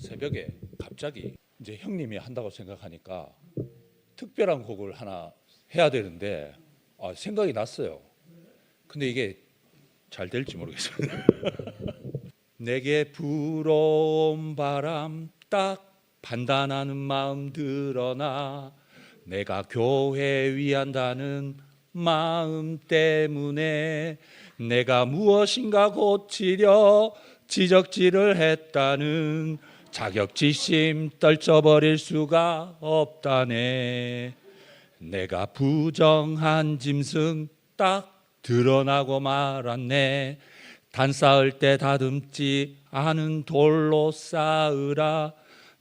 새벽에 갑자기 이제 형님이 한다고 생각하니까 특별한 곡을 하나 해야 되는데 아, 생각이 났어요. 근데 이게 잘 될지 모르겠어요. 내게 불어온 바람 딱 판단하는 마음 드러나 내가 교회 위한다는 마음 때문에 내가 무엇인가 고치려 지적질을 했다는 자격지심 떨쳐버릴 수가 없다네. 내가 부정한 짐승 딱 드러나고 말았네. 단 쌓을 때 다듬지 않은 돌로 쌓으라.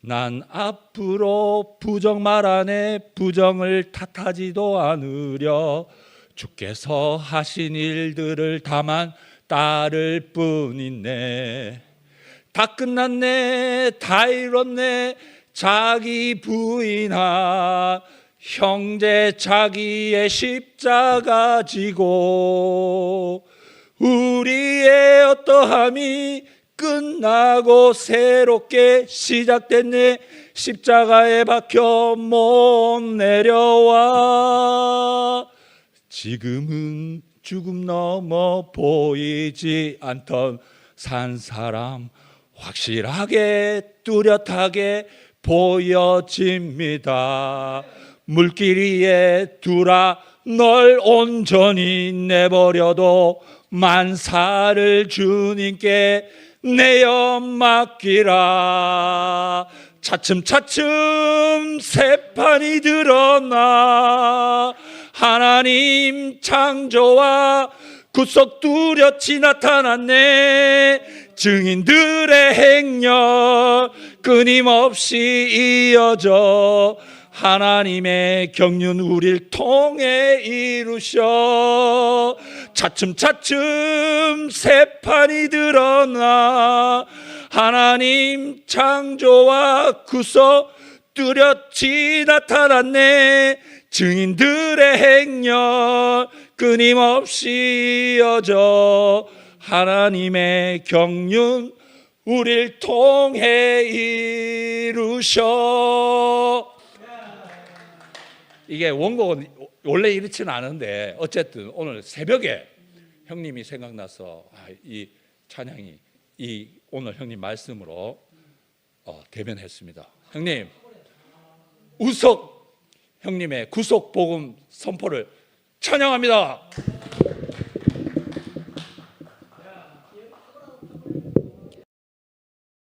난 앞으로 부정 말하네. 부정을 탓하지도 않으려. 주께서 하신 일들을 다만 따를 뿐이네 다 끝났네 다 이뤘네. 자기 부인한 형제 자기의 십자가 지고 우리의 어떠함이 끝나고 새롭게 시작됐네. 십자가에 박혀 못 내려와. 지금은 죽음 넘어 보이지 않던 산 사람 확실하게 뚜렷하게 보여집니다. 물길 위에 두라 널 온전히 내버려도 만사를 주님께 내어 맡기라. 차츰차츰 새판이 드러나 하나님 창조와 구속 뚜렷이 나타났네 증인들의 행렬 끊임없이 이어져 하나님의 경륜 우릴 통해 이루셔. 차츰차츰 새판이 드러나 하나님 창조와 구속 뚜렷이 나타났네. 증인들의 행렬 끊임없이 이어져 하나님의 경륜 우릴 통해 이루셔 이게 원곡은 원래 이렇지는 않은데 어쨌든 오늘 새벽에 형님이 생각나서 아, 이 찬양이 이 오늘 형님 말씀으로 어, 대변했습니다. 형님 우석 형님의 구속 복음 선포를 찬양합니다.